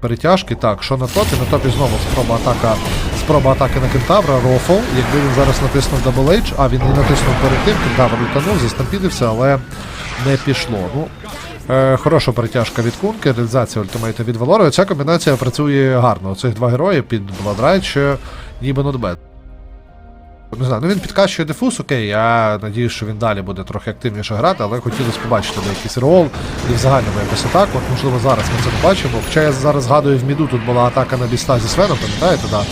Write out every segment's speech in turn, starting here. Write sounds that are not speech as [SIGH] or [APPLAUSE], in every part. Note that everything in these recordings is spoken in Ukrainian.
Перетяжки, так, що на топі? На топі знову спроба атака, спроба атаки на кентавра, рофл. Якби він зараз натиснув дабл H, а він не натиснув перед тим, кентавр лютанув, застампідився, але не пішло. Ну, е, хороша перетяжка від Кунки, реалізація ультимейта від Валори. Ця комбінація працює гарно. Цих два герої під Бладрайч ніби нотбет. Не знаю, ну він підкачує дефус, окей, я надію, що він далі буде трохи активніше грати, але хотілося побачити де якийсь рол і в загальному якось атаку. От, можливо, зараз ми це побачимо. Хоча я зараз згадую в міду, тут була атака на біста зі Свеном, пам'ятаєте, да?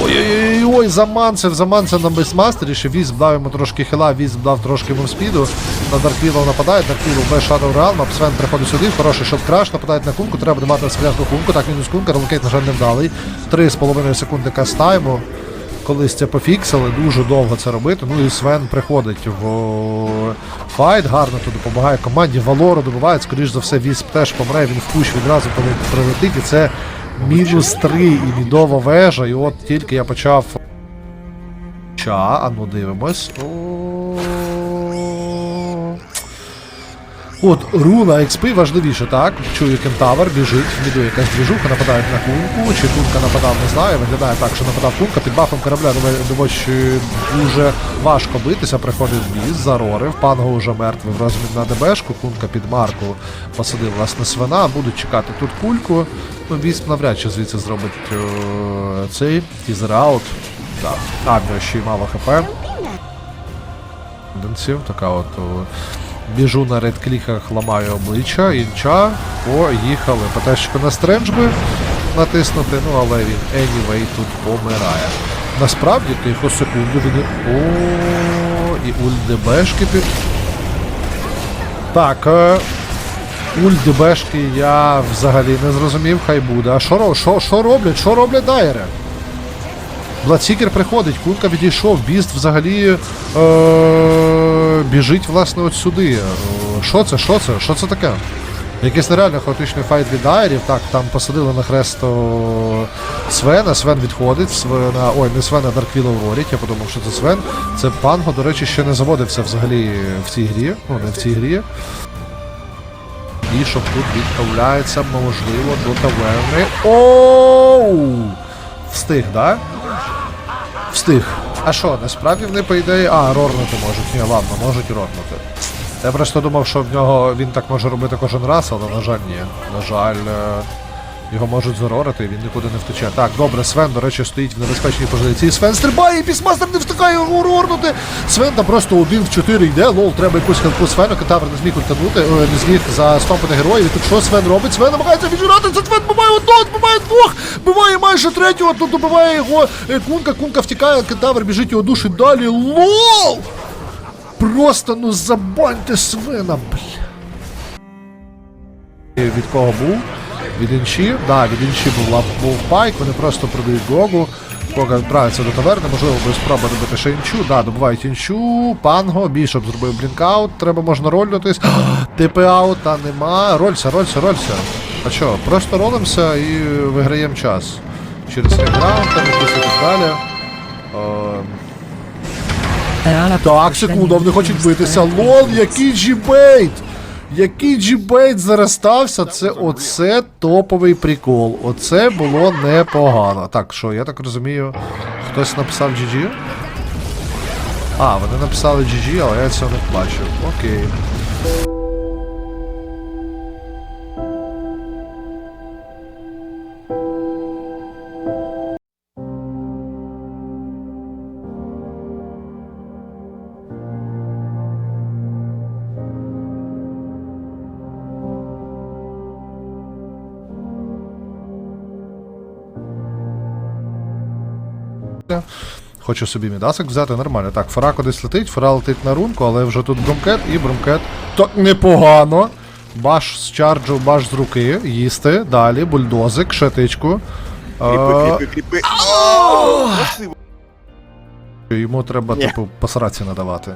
Ой-ой-ой, заманцев, заманцев на бейсмастері, ще візб дав йому трошки хіла, візб дав трошки мовспіду. На Дарквілов нападає, Дарквілов без Shadow Realm, Свен приходить сюди, хороший шот краш, нападають на кунку, треба мати на спрятку кунку, так мінус кунка, релокейт, на жаль, не вдалий. 3,5 секунди кастайму. Колись це пофіксили, дуже довго це робити. Ну і Свен приходить в файт, гарно тут допомагає команді. Валору добиває, скоріш за все, Вісп теж помре, він в кущ відразу прилетить. І це мінус 3 і мідова вежа. І от тільки я почав. Ча, а ну дивимось. От, руна XP важливіше, так? Чую кентавр, біжить, в міду якась двіжуха, нападають на кунку, чи кунка нападав, не знаю. Виглядає так, що нападав кунка, під бафом корабля думаю, дуже важко битися, приходить біс, зарорив, панго вже мертвий в на ДБшку, кунка під марку посадив власне свина, будуть чекати тут кульку. Ну, вісп навряд чи звідси зробить о, цей тізер-аут. Абіо ще й мало хп. Денців, така от. о, Біжу на редкліках, ламаю обличчя, інча, поїхали. Патешку на стрендж би натиснути, ну але він anyway тут помирає. Насправді, тихо, секунду, він. О, і ульдебешки під. Так, е, ульдебешки я взагалі не зрозумів, хай буде. А що, що, що роблять? Що роблять дайери? Бладсікер приходить, кунка відійшов, біст взагалі е- біжить власне от сюди. Е, Що це? Що це? Що це таке? Якийсь нереально хаотичний файт від дайерів. Так, там посадили на хрест Свена, Свен відходить, Свена. Ой, не Свена, Дарквіла говорять, я подумав, що це Свен. Це Панго, до речі, ще не заводився взагалі в цій грі. Ну, не в цій грі. І щоб тут відправляється, можливо, до таверни. Оу! Встиг, да? Встиг. А що, насправді вони, по ідеї. А, рорнути можуть. Ні, ладно, можуть рорнути. Я просто думав, що в нього він так може робити кожен раз, але на жаль, ні. На жаль, е, його можуть зарорити, він нікуди не втече. Так, добре, Свен, до речі, стоїть в небезпечній позиції. Свен стрибає, і пісмастер не встигає його рорнути. Свен там просто один в чотири йде. Лол, треба якусь хелпу Свену, Катавр не зміг ультанути, е, не зміг застопити героїв. Тут що Свен робить? Свен намагається віджирати, це Свен буває одного, буває двох, буває майже третього, тут добиває його е, кунка, кунка втікає, Катавр біжить його душить далі. Лол! Просто ну забаньте свина, бля. Від кого був? Від інші? Да, від інші був, був пайк, вони просто продають Гогу. Гога відправиться до таверни, можливо, буде спроба добити ще інчу. Да, добувають інчу, панго, бішоп зробив блінкаут, треба можна рольнутись. [GASPS] Типи аута нема. Ролься, ролься, ролься. А що, просто ролимося і виграємо час. Через раунд, там якось і так далі. Ем, так, секунду, вони хочуть битися. Лол, який джібейт! Який джібейт заростався, це оце топовий прикол. Оце було непогано. Так, що, я так розумію, хтось написав GG? А, вони написали GG, але я цього не бачив. Окей. Хочу собі мідасик взяти, нормально. Так, фора кудись летить, фора летить на рунку, але вже тут брумкет і брумкет. Так непогано. Баш з чарджу, баш з руки, їсти. Далі, бульдозик, шатичку. Кріпи, кріпи, кріпи. Йому треба, типу, посраці надавати.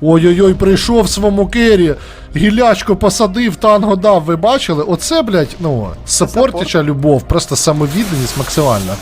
Ой-ой-ой, прийшов в своєму кері, гілячку посадив, танго дав. Ви бачили? Оце, блядь, ну, саппортяча любов, просто самовідданість максимальна.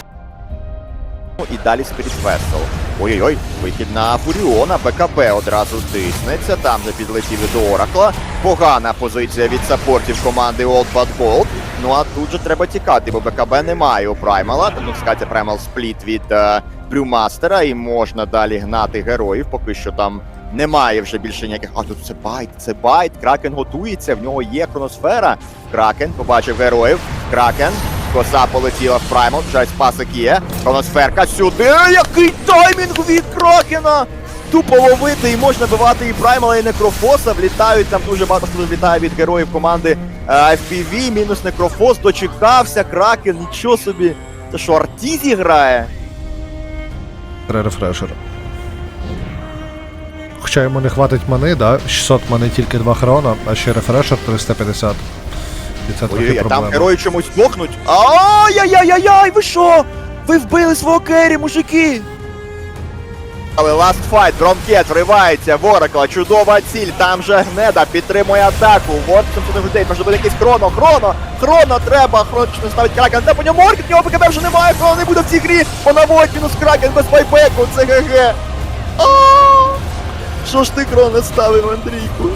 І далі Spirit Vessel. Ой-ой-ой, вихід на Фуріона, БКБ одразу тиснеться, там же підлетів до Оракла. Погана позиція від саппортів команди Old Bad Gold. Ну а тут же треба тікати, бо БКБ немає у Праймала. Тому скається Праймал спліт від е, Брюмастера, і можна далі гнати героїв, поки що там немає вже більше ніяких. А тут це байт, це байт. Кракен готується, в нього є хроносфера. Кракен побачив героїв. Кракен. Коса полетіла в Праймал, жаль, спасик є. Хроносферка сюди. Який таймінг від Кракена! Тупо ловити і можна бивати і Праймала, і Некрофоса. Влітають там дуже багато хто влітає від героїв команди е, FPV. Мінус Некрофос. Дочекався. Кракен, нічого собі. Це що, Артізі грає? Три рефрешера. Хоча йому не хватить мани, да? 600 мани тільки 2 хрона, а ще рефрешер 350. І це трохи Ой-ой, там проблема. герої чомусь дохнуть. Ай-яй-яй-яй, ви що? Ви вбили свого кері, мужики! Але last fight, Дромкет вривається в Оракла, чудова ціль, там же Гнеда підтримує атаку. Вот що людей, може бути якийсь хроно, хроно, хроно треба, хроно не ставить кракен, де по ньому оркет, нього БКБ вже немає, хроно не буде в цій грі, понаводь мінус кракен без байбеку, це ГГ. Що ж ти хроно ставив, Андрійку?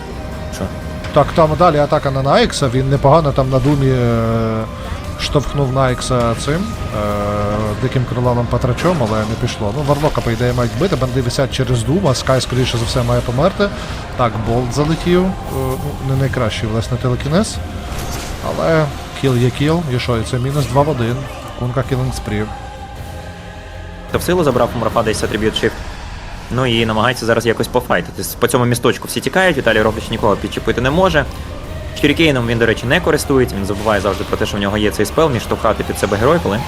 Так, там далі атака на Найкса, він непогано там на думі е, штовхнув Найкса цим е, диким криланим патрачом, але не пішло. Ну, Варлока, по ідеї, мають бити, банди висять через Дума, Скай, скоріше за все, має померти. Так, болт залетів. Е, ну, не найкращий, власне, телекінез. Але кіл є кіл, і що, і це мінус 2 в 1. Кунка кілінг спрів. То в силу забрав Мурафа десь атриб'ют shift. Ну і намагається зараз якось пофайтити. По цьому місточку всі тікають, Віталій Робич нікого підчепити не може. Чирікейном він, до речі, не користується, він забуває завжди про те, що в нього є цей спел, між штовхати під себе герой, але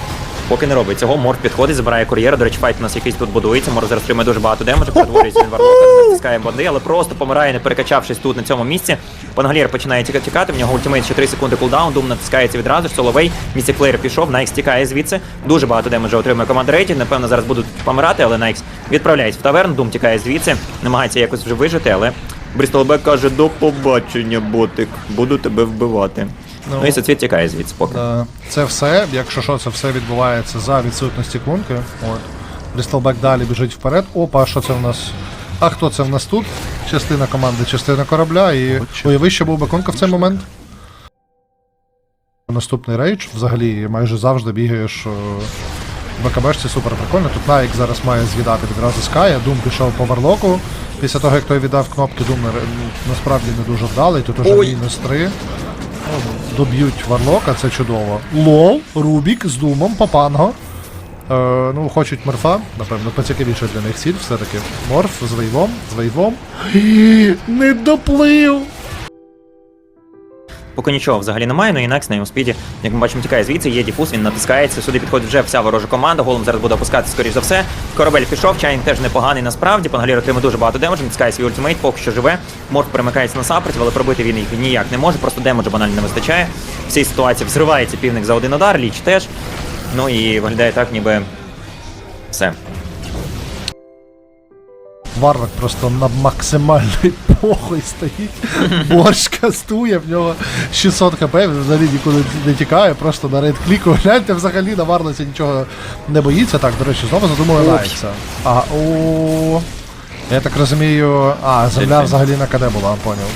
поки не робить цього, Морф підходить, забирає кур'єра. До речі, файт у нас якийсь тут будується. Морф зараз отримує дуже багато демеджу, перетворюється він варлока, натискає банди, але просто помирає, не перекачавшись тут на цьому місці. Пангалір починає тіка- тікати, в нього ультимейт ще 3 секунди кулдаун, Дум натискається відразу ж, Соловей, місці Флеєр пішов, Найкс тікає звідси. Дуже багато демеджу отримує команда Рейті. Напевно, зараз будуть помирати, але Найкс відправляється в таверн, Дум тікає звідси, намагається якось вже вижити, але Брістолбек каже: до побачення, ботик, буду тебе вбивати. Ну. Ну, і Соцвіт тікає звідси поки. Е, Це все, якщо що, це все відбувається за відсутності кунки. От. Брістолбек далі біжить вперед. Опа, що це в нас? А хто це в нас тут? Частина команди, частина корабля і. Уяви, що був би конка в цей момент. Наступний рейдж. Взагалі майже завжди бігаєш. В БКБшці супер прикольно. Тут Найк зараз має з'їдати відразу Ская. Дум пішов по варлоку. Після того, як той віддав кнопки, Дум насправді не дуже вдалий. Тут уже мінус 3. Доб'ють Варлока, це чудово. Лол, Рубік з Думом, Папанго. Е, ну, хочуть морфа, напевно, поцікавіше для них ціль все-таки. Морф з вейвом, з вейвом. [GASPS] Не доплив! Поки нічого взагалі немає, ну і на йому спіді, як ми бачимо, тікає звідси, є діфуз, він натискається. Сюди підходить вже вся ворожа команда. Голом зараз буде опускатися, скоріш за все. Корабель пішов, чайник теж непоганий насправді. Пангалір отримує дуже багато демеджу, натискає свій ультимейт, поки що живе. Морф перемикається на сапротив, але пробити він їх ніяк не може, просто демеджу банально не вистачає. В цій ситуації взривається півник за один удар, ліч теж. Ну і виглядає так, ніби все. Варлок просто на максимальний [LAUGHS] похуй стоїть. Борщ кастує, в нього 600 хп, взагалі нікуди не тікає, просто на рейд кліку. [LAUGHS] Гляньте, взагалі на Варлоці нічого не боїться. Так, до речі, знову задумує Найкса. А, о. Я так розумію. А, земля взагалі на КД була, поняв.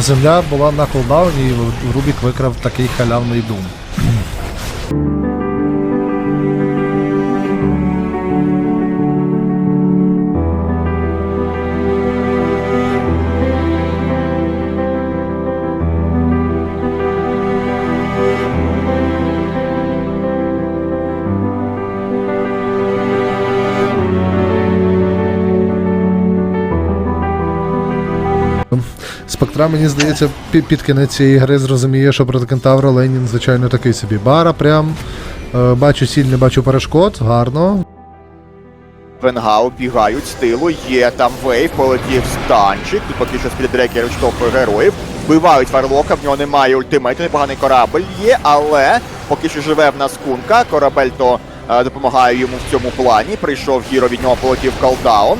Земля була на кулдауні, і Рубік викрав такий халявний дум. Спектра, мені здається, пі- під кінець цієї гри зрозуміє, що проти кентавра Ленін, звичайно, такий собі. Бара прям. Е, бачу ціль, не бачу перешкод. Гарно. Венгау бігають з тилу, є там вейв, полетів станчик, тут поки що спідрекер відштовхує героїв. Вбивають Варлока, в нього немає ультимейту, непоганий корабль є, але поки що живе в нас кунка. Корабель то допомагає йому в цьому плані. Прийшов гіро, від нього полетів колдаун.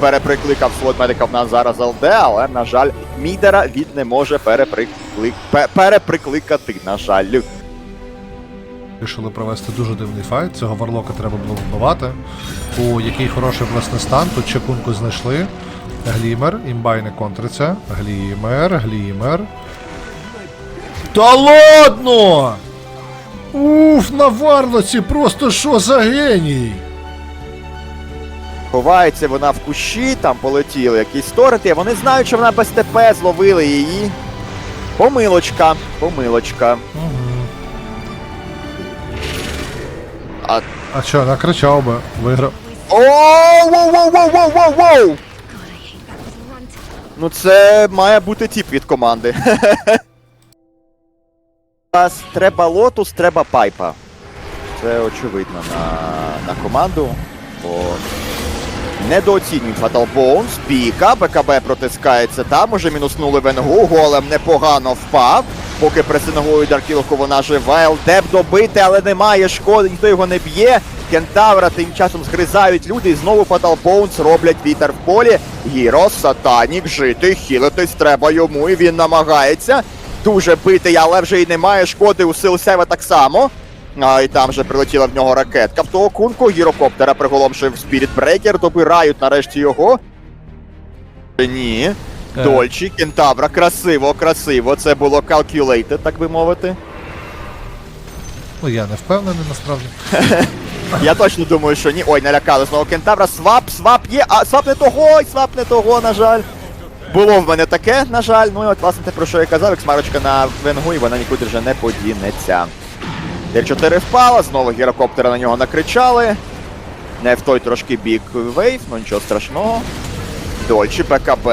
Переприкликав слот медика в нас зараз ЛД, але, на жаль, Мідера він не може переприклик... переприкликати, на жаль. Рішили провести дуже дивний файт. Цього варлока треба було вбивати. У який хороший власне стан. Тут чекунку знайшли. Глімер, імбай не контриться. Глімер, глімер. Та ладно! Уф, на варлоці просто що за геній! Ховається вона в кущі, там полетіли якісь торити. Вони знають, що вона без ТП зловили її. Помилочка, помилочка. А. А що, накричав би, виграв. Оу, воу, воу, воу, воу, воу, воу! Ну це має бути тіп від команди. [LAUGHS] Нас треба лотус, треба пайпа. Це очевидно на, на команду. Бо недооцінюють Fatal Bones, піка, БКБ протискається там, уже мінуснули Венгу, голем непогано впав. Поки пресингують Даркілку, вона живе. ЛДЕП добити, але немає шкоди, ніхто його не б'є. Кентавра тим часом згризають люди, і знову Fatal Bones роблять вітер в полі. Гіро, Сатанік, жити, хілитись треба йому, і він намагається дуже битий, але вже й немає шкоди у сил Сева так само. А, і там же прилетіла в нього ракетка. В того кунку гірокоптера приголомшив Spirit Breaker, добирають нарешті його. Ні. Е. Дольчі, Кентавра, красиво, красиво. Це було calculated, так би мовити. Ну я не впевнений насправді. [LAUGHS] Я точно думаю, що ні. Ой, налякали знову Кентавра. Свап, свап є, а свап не того, ой, свап не того, на жаль. Було в мене таке, на жаль. Ну і от власне те, про що я казав, як смарочка на венгу, і вона нікуди вже не подінеться. Д4 впала, знову гірокоптери на нього накричали. Не в той трошки бік вейв, ну нічого страшного. Дольчі БКБ.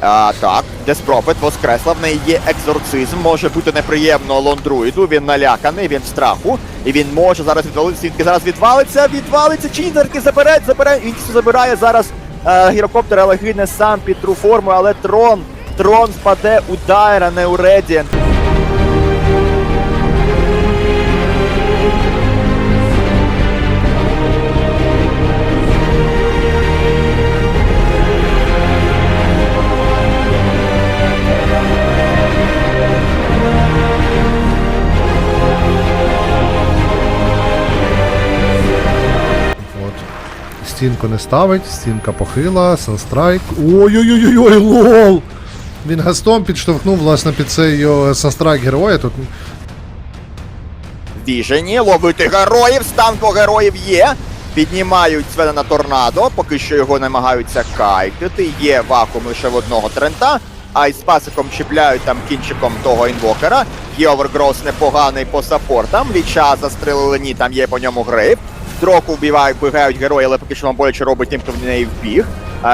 А, так, Деспропет воскресла, в неї є екзорцизм, може бути неприємно лондруїду, він наляканий, він в страху, і він може зараз відвалитися, звідки зараз відвалиться, відвалиться, таки забере, забере, він забирає зараз гірокоптер, але гине сам під тру форму, але трон, трон впаде у Дайра, не у Редіант. Стінку не ставить, стінка похила, санстрайк. Ой-ой-ой-ой, лол! Він гастом підштовхнув, власне, під цей санстрайк героя. Тут Віжені, ловити героїв, стан по героїв є. Піднімають Свена на торнадо, поки що його намагаються кайтити. Є вакуум лише в одного трента. А із пасиком чіпляють там кінчиком того інвокера. Є овергрос непоганий по саппортам. Ліча застрелили ні, там є по ньому грейв. Дроку вбивають, бігають герої, але поки що вам боляче робить тим, хто в неї вбіг.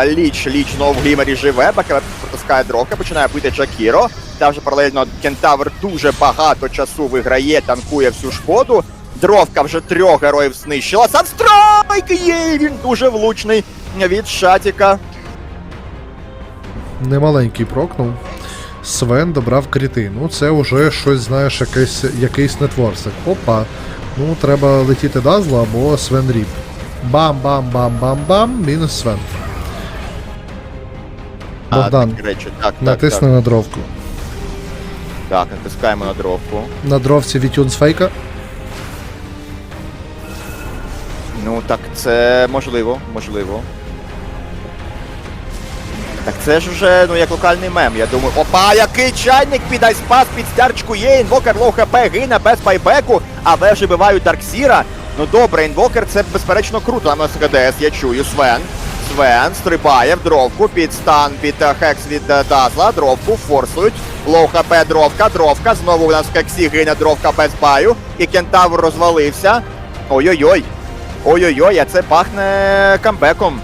Ліч, Ліч знову в глімері живе, БКВ протискає дрока, починає бити Джакіро. Там вже паралельно Кентавр дуже багато часу виграє, танкує всю шкоду. Дровка вже трьох героїв знищила. Санстрайк є! Він дуже влучний від Шатіка. немаленький прокнув. Свен добрав кріти. Ну, це вже щось, знаєш, якийсь, якийсь нетворсик. Опа. Ну, треба летіти Дазла або Свен Ріп. Бам-бам-бам-бам-бам. Мінус Свен. Богдан, А, речі, так, так, натисни так, на дровку. так, натискаємо на дровку. На дровці Вітюн з фейка. Ну так це можливо, можливо. Так це ж вже ну як локальний мем. Я думаю, опа, який чайник під айспас, під стярчку є, інвокер лоу хп гине без байбеку, але вже бивають Дарксіра. Ну добре, інвокер це безперечно круто. Там у я чую, Свен. Свен стрибає в дровку під стан під е, хекс від е, Дазла. Дровку форсують. Лоу хп дровка, дровка. Знову у нас в хексі гине дровка без баю. І кентавр розвалився. Ой-ой-ой. Ой-ой-ой, а це пахне камбеком.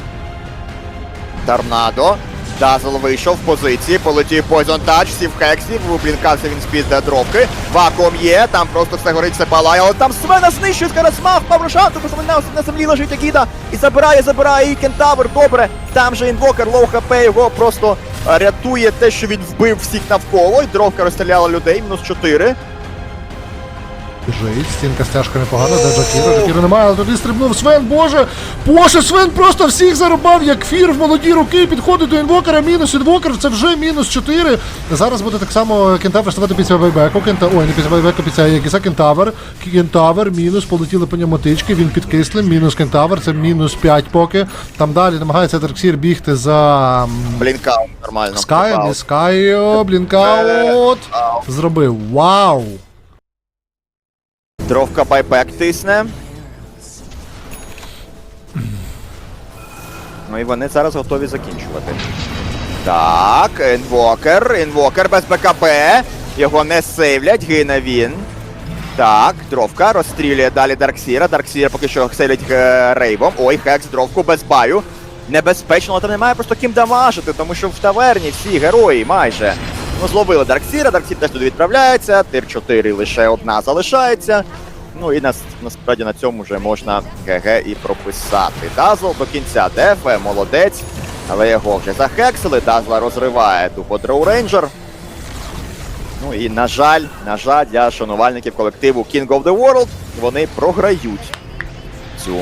Торнадо. Дазл вийшов в позиції, полетів Poison Touch, всі в хексі, блінкався він з під дропки. Вакуум є, там просто все горить, все палає, але там Свена знищує Скарасмах, Паврошан, тому на, на землі лежить Акіда і забирає, забирає і Кентавр, добре. Там же інвокер, лоу хп, його просто е, рятує те, що він вбив всіх навколо, і дровка розстріляла людей, мінус 4. Біжить, стінка стяжка непогана, де Джакіро, Джакіро немає, але туди стрибнув Свен, боже! Боже, Свен просто всіх зарубав, як фір в молоді руки, підходить до інвокера, мінус інвокер, це вже мінус 4. Зараз буде так само Кентавр ставати після байбеку, Кента... ой, не після байбеку, після Єгіса, Кентавр, Кентавр, мінус, полетіли по ньому тички, він під кислим, мінус Кентавр, це мінус 5 поки. Там далі намагається Дарксір бігти за Блінкаут, нормально. Попав. не Скайо, блінкаут. Зробив. Вау! Дровка байбек тисне. Ну і вони зараз готові закінчувати. Так, інвокер, інвокер без БКБ. Його не сейвлять, гине він. Так, дровка розстрілює далі Дарксіра. Дарксіра поки що сейвлять е, рейвом. Ой, хекс, дровку без баю. Небезпечно, але там немає просто ким дамажити, тому що в таверні всі герої майже. Ну, зловили Дарксіра, Дарксір теж туди відправляється, тир 4 лише одна залишається. Ну і нас, насправді на цьому вже можна ГГ і прописати. Дазл до кінця дефе, молодець, але його вже захексили, Дазла розриває тупо Дроу Рейнджер. Ну і на жаль, на жаль, для шанувальників колективу King of the World вони програють цю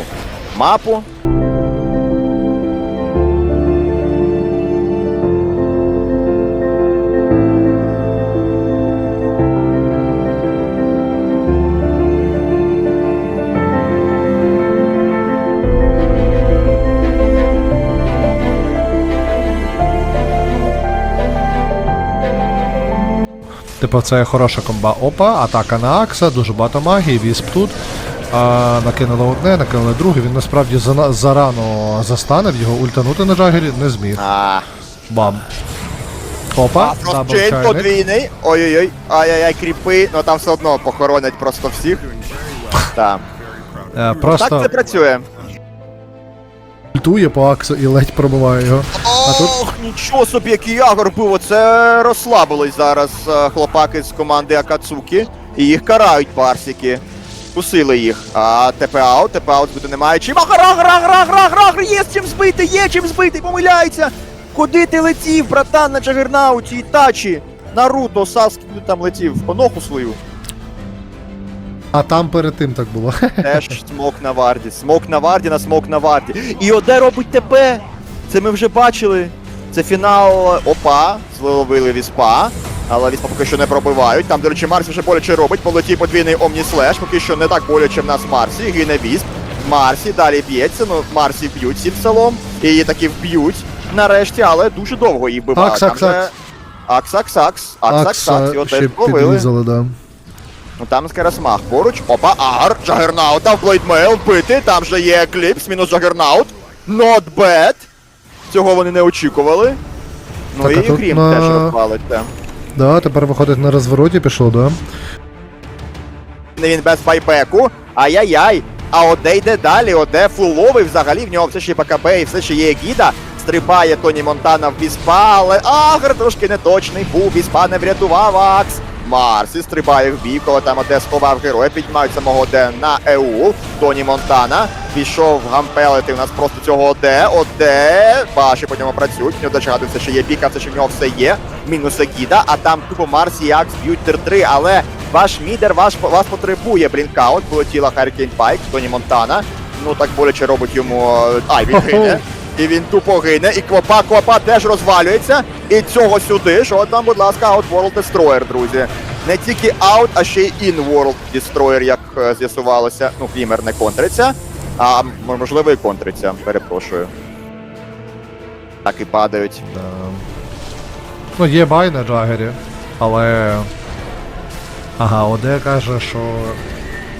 мапу. Типу, це хороша комба. Опа, атака на Акса, дуже багато магії, вісп тут. А, накинули одне, накинули друге. Він насправді зана- зарано застане, в його ультанути на Джагері не зміг. А, Бам. Опа, Фростчейн подвійний. Ой-ой-ой, ай-яй-яй, кріпи, ну там все одно похоронять просто всіх. [LAUGHS] Так. Е, Так це працює. ультує по Аксу і ледь пробиває його. Ох, нічого собі, який ягор був. Оце розслабились зараз е, хлопаки з команди Акацуки. І їх карають парсики. Кусили їх. А ТПАУ, ТПАУ збити немає чим. Ах, рах, рах, рах, рах, рах, є чим збити, є чим збити, помиляється. Куди ти летів, братан, на Джагернауті, Ітачі? Наруто, Саскі там летів по ногу свою. А там перед тим так було. Теж смок на варді. Смок на варді на смок на варді. І Оде робить ТП. Це ми вже бачили. Це фінал. Опа, зловили віспа. Але віспа поки що не пробивають. Там, до речі, Марсі вже боляче робить. Полетів подвійний Омніслеш. Поки що не так боляче в нас Марсі. Гине вісп. Марсі далі б'ється. Ну, Марсі б'ють сіпселом. І її таки вб'ють нарешті, але дуже довго її вбивали. Акс, акс, акс. Акс, акс, акс. Акс, акс, акс. Його теж зловили. да. Ну там Скарасмах поруч. Опа, Агар, Джагернаута в Блейдмейл вбити. Там же є Екліпс, мінус Джагернаут. Not bad. Цього вони не очікували. Ну Так, і Грім на- теж розпалить. те. Да, тепер виходить на розвороті, пішло, да. Він без байбеку. Ай-яй-яй. А Оде йде далі. Оде фуловий взагалі. В нього все ще є БКБ і все ще є гіда. Стрибає Тоні Монтана в Віспа, але Агр трошки неточний був. Віспа не врятував Акс. Марсі стрибає в бік, коли там Оде сховав героя, піднімають самого Оде на ЕУ. Тоні Монтана пішов гампелити у нас просто цього Оде. Оде. Баші по ньому працюють. В нього дочагати все ще є біка, все ще в нього все є. Мінус Гіда, а там тупо Марсі і Акс б'ють тир-3, але ваш мідер ваш, вас потребує блінкаут. Полетіла Харкін Пайк, Тоні Монтана. Ну так боляче робить йому. Ай, він [LAUGHS] гине. І він тупо гине, і Квапа Квапа теж розвалюється. І цього сюди, що там, будь ласка, Out World Destroyer, друзі. Не тільки Out, а ще й In World Destroyer, як е, з'ясувалося. Ну, Флімер не контриться, а можливо і контриться, перепрошую. Так і падають. Да. Ну, є бай на Джагері, але. Ага, Оде каже, що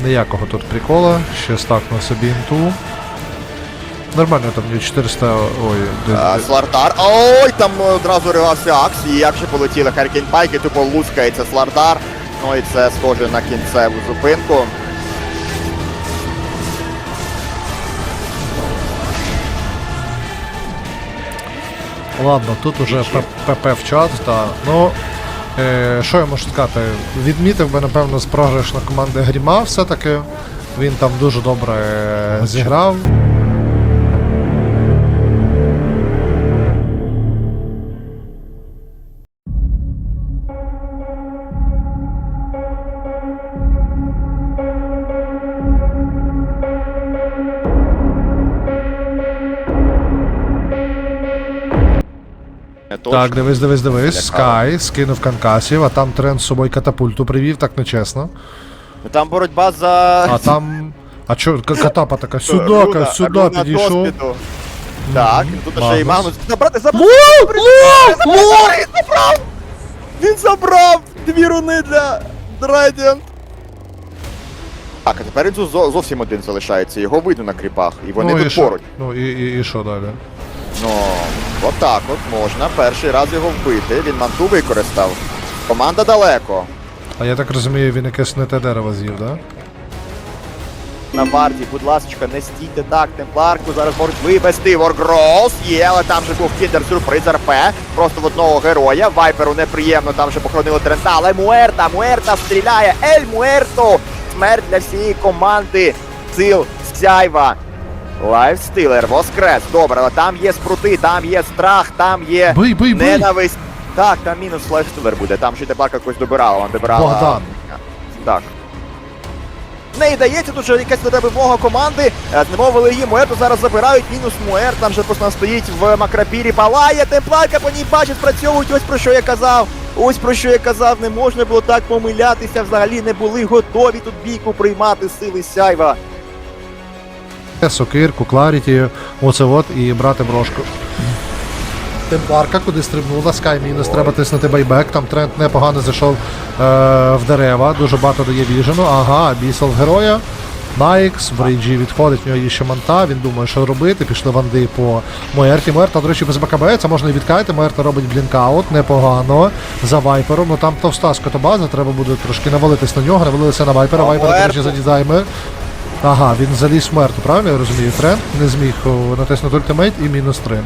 ніякого тут прикола, ще стакнув собі інту. Нормально там є 400. Ой, де- А, Слардар. Ой, там одразу ривався Акс, і як же полетіли Харкін Пайк, і тупо лускається Слардар. Ну і це схоже на кінцеву зупинку. Ладно, тут уже ПП в чат, та ну. Е, що я можу сказати? Відмітив би, напевно, з програшна команди Гріма все-таки. Він там дуже добре е, зіграв. Так, дивись, дивись, дивись. Скай скинув канкасів, а там тренд з собою катапульту привів, так нечесно. Ну, Там боротьба за. А [LAUGHS] там. А чо, катапа така, ка- сюди підійшов. Так, тут ще й Магнус. Забрати, забрати! Забрав! Він забрав дві руни для Драйдент. Так, а тепер він зовсім один залишається. Його видно на кріпах, і вони ну, тут поруч. Ну і, і, і що далі? Ну, отак от можна перший раз його вбити. Він манту використав. Команда далеко. А я так розумію, він якесь не те дерево з'їв, да? На варті, будь ласка, не стійте так, темпларку зараз можуть вивести. Воргрос є, але там же був кіндер сюрприз РП. Просто в одного героя. Вайперу неприємно, там же похоронили Трента, але Муерта, Муерта стріляє. Ель Муерто! Смерть для всієї команди сил Сяйва. Лайфстилер, воскрес. Добре, але там є спрути, там є страх, там є Бий, бий, бий! ненависть. Так, там мінус лайфстилер буде, там ще тепларка якось добирала, вона добирала. Богдан. Так. Не дається тут вже якась треба вимога команди. Е, Знемовили її, Муерту зараз забирають. Мінус Муер, там же просто стоїть в макрапірі, палає, темпларка по ній бачить, спрацьовують. Ось про що я казав. Ось про що я казав, не можна було так помилятися. Взагалі не були готові тут бійку приймати сили сяйва. Сокирку, Кларіті, оце от і брати брошку. Темпларка куди стрибнула, Скай мінус, треба тиснути байбек, там тренд непогано зайшов е, в дерева, дуже багато дає віжену. Ага, бісел героя. Найкс, в рейджі відходить, в нього є ще манта, він думає, що робити. Пішли ванди по Моерті. Моерта, до речі, без БКБ, це можна і відкати. Моерта робить блінкаут, непогано. За вайпером. Ну там товста скотобаза, треба буде трошки навалитись на нього. Навалилися на вайпера. Вайпер, до речі, задізайме. Ага, він заліз в мертву, правильно я розумію? Тренд не зміг натиснути ультимейт і мінус 3.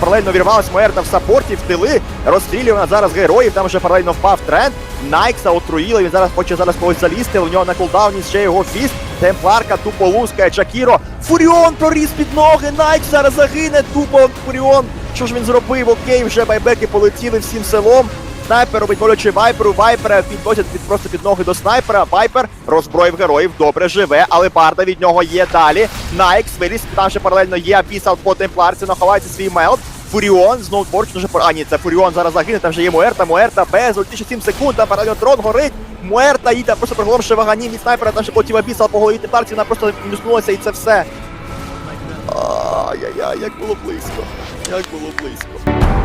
Паралельно вірвалась Муерта в саппорті, в тили. Розстрілює зараз героїв. Там вже паралельно впав тренд. Найкса отруїли. Він зараз хоче зараз когось залізти. У нього на кулдауні ще його фіст. Темпларка тупо лускає. Чакіро. Фуріон проріс під ноги. Найкс зараз загине. Тупо Фуріон. Що ж він зробив? Окей, вже байбеки полетіли всім селом. Снайпер робить боляче вайперу. Вайпера підносять під, просто під ноги до снайпера. Вайпер роззброїв героїв, добре живе, але барда від нього є далі. Найкс виріс, там ще паралельно є Апісал по темпларці, наховається свій мелт. Фуріон, знову борч дуже А, ні, це Фуріон зараз загине, там вже є Муерта, Муерта без ульті ще 7 секунд, там паралельно дрон горить. Муерта їде просто приголомши вагані від снайпера, там ще потім Апісал по голові темпларці, вона просто мінуснулася і це все. Ай-яй-яй, як було близько. Як було близько.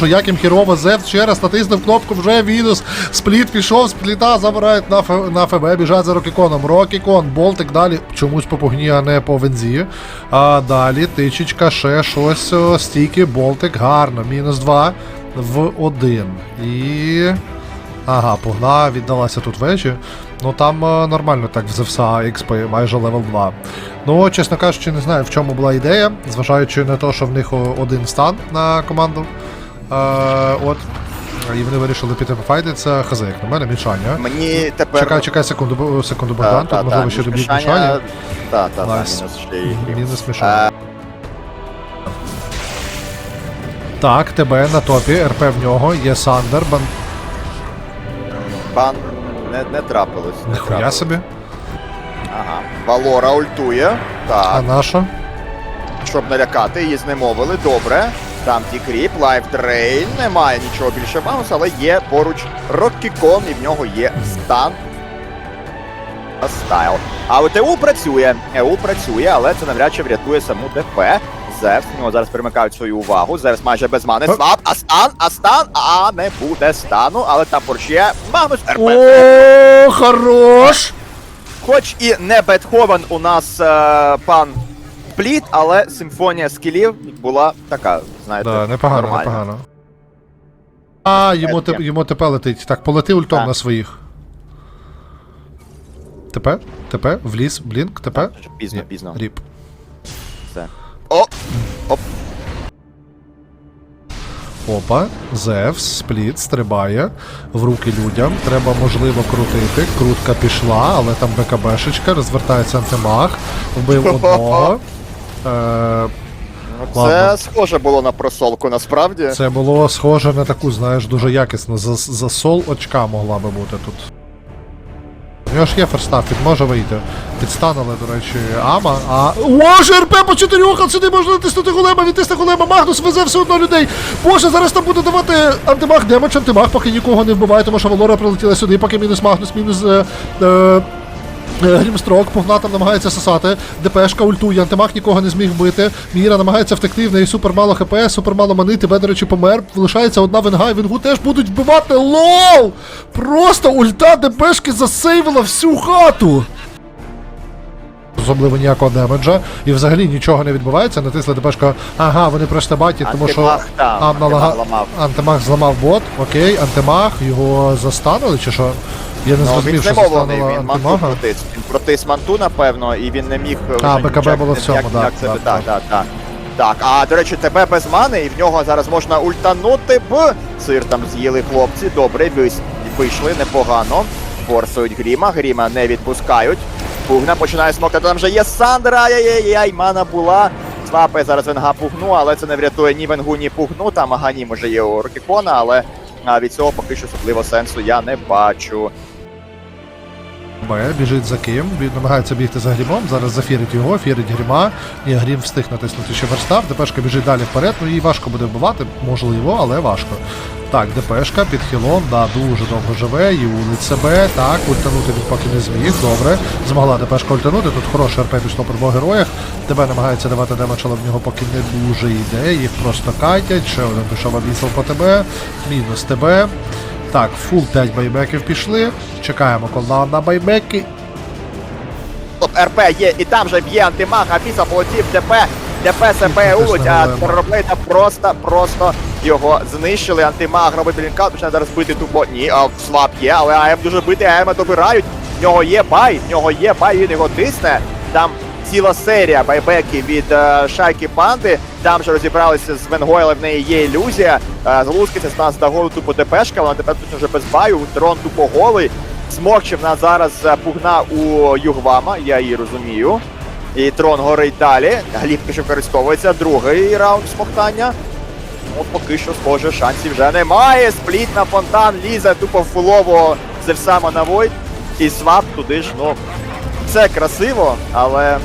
Що як їм хірово Зев ще раз натиснув кнопку, вже мінус. Спліт пішов, спліта забирають на, Ф, на ФБ, біжать за Рокіконом. Рокікон, Болтик далі чомусь по погні, а не по вензі. А далі тичечка, ще щось, стійки, Болтик, гарно. Мінус 2 в 1. І. Ага, погна, віддалася тут вежі. Ну там е, нормально так в Зевса XP, майже левел 2. Ну, чесно кажучи, не знаю, в чому була ідея, зважаючи на те, що в них один стан на команду. Е, от. І вони вирішили піти пофайтитися. Хз, як на мене, мішання. Мені тепер... Чекай, чекай секунду, секунду, Богдан, тут можливо ще доб'ють мішання. Так, так, так, мінус мішання. Так, тебе на топі, РП в нього, є Сандер, бан... Бан не, не трапилось. Не трапилось. собі. Ага. Валора ультує. А наша? щоб налякати, її знемовили. Добре. Там кріп, лайфдрейн. Немає нічого більше баунсу, але є поруч Роккікон, і в нього є стан. Стайл. А от ЕУ працює. ЕУ працює, але це навряд чи врятує саму ДП. Зевс, в нього зараз перемикають свою увагу. Зевс майже без мани. Свап, а стан, а стан, а не буде стану, але там порше Магнус РП. О, хорош! хоч і не Бетховен у нас е, пан Пліт, але симфонія скілів була така, знаєте, Да, непогано, нормальна. непогано. А, йому, те, йому ТП летить. Так, полети ультом Так. на своїх. ТП? ТП? Вліз, блінк, ТП? Пізно, Ні, пізно. Ріп. Все. О! Опа, Зевс, спліт, стрибає в руки людям. Треба, можливо, крутити. Крутка пішла, але там БКБшечка, розвертається антимаг, вбив [LAUGHS] одного. Е, Ну, Ладно. Це схоже було на просолку, насправді. це було схоже на таку, знаєш, дуже якісно. За, за сол очка могла би бути тут. У нього ж є ферстав, він може вийти. Підстанули, до речі, Ама, а. О, ЖРП по чотирьох, а сюди можна натиснути голема, відтисне голема, Магнус везе все одно людей. Боже, зараз там буде давати антимаг демедж, антимаг, поки нікого не вбиває, тому що Валора прилетіла сюди, поки мінус Магнус, мінус. Е, Е, Грімстрок, Пугна там намагається сосати, ДПшка ультує, антимаг нікого не зміг вбити. Міра намагається втекти, в неї супер мало хп, супер мало мани, тебе, до речі, помер. Лишається одна венга, і венгу теж будуть вбивати. ЛОЛ! Просто ульта ДПшки засейвила всю хату. Особливо ніякого демеджа, і взагалі нічого не відбувається. Натисли ДПшка, ага, вони просто батять, тому що ламав. антимаг зламав бот, окей, антимаг, його застанули чи що? Я не Ну, він зрозумів, що знемовлений, застанула він манту антимага. протис. Він протис манту, напевно, і він не міг е, вже БКБ було в цьому, да, це- Так, так, так. Так, а до речі, тебе без мани, і в нього зараз можна ультанути б. Сир там з'їли хлопці. Добре, вис- вийшли непогано. Форсують Гріма, Гріма не відпускають. Пугна починає смокати. Там вже є Сандра, ай-яй-яй, мана була. Свапає зараз Венга пугну, але це не врятує ні Венгу, ні пугну. Там Агані може є у Рокікона, але а, від цього поки що особливо сенсу я не бачу. Б, біжить за ким, він намагається бігти за грімом, зараз зафірить його, фірить гріма. Ні, грім встиг натиснути ще верстав, ДПшка біжить далі вперед, ну її важко буде вбивати, можливо, але важко. Так, ДПшка під хілом, да, дуже довго живе, і улить себе. Так, ультанути він поки не зміг. Добре. Змогла ДПшка ультанути. Тут хороше РП пішло по двох героях. ДБ намагається давати демедж, але в нього поки не дуже йде. Їх просто катять. Ще один пішов обісел по ТБ. Мінус ТБ. Так, фул 5 байбеків пішли. Чекаємо колдаун на байбеки. От РП є, і там же б'є антимаг, а після полетів ДП, ДП себе Тільки а голема. Просто, просто його знищили. Антимаг робить блінкаут, починає зараз бити тупо. Ні, а слаб є, але АМ дуже бити, АМ добирають. В нього є бай, в нього є бай, він його тисне. Там ціла серія байбеків від е, шайки банди. Там же розібралися з Венгой, але в неї є ілюзія. Е, Залускиться з нас до тупо ДПшка, вона тепер тут вже без баю, трон тупо голий. Смокче нас зараз е, пугна у Югвама, я її розумію. І трон горить далі. Гліб ще використовується. Другий раунд смоктання. Ну, поки що, схоже, шансів вже немає. Спліт на фонтан лізе тупо фулово Зевсама на Войт. І свап туди ж, ну. Це красиво, але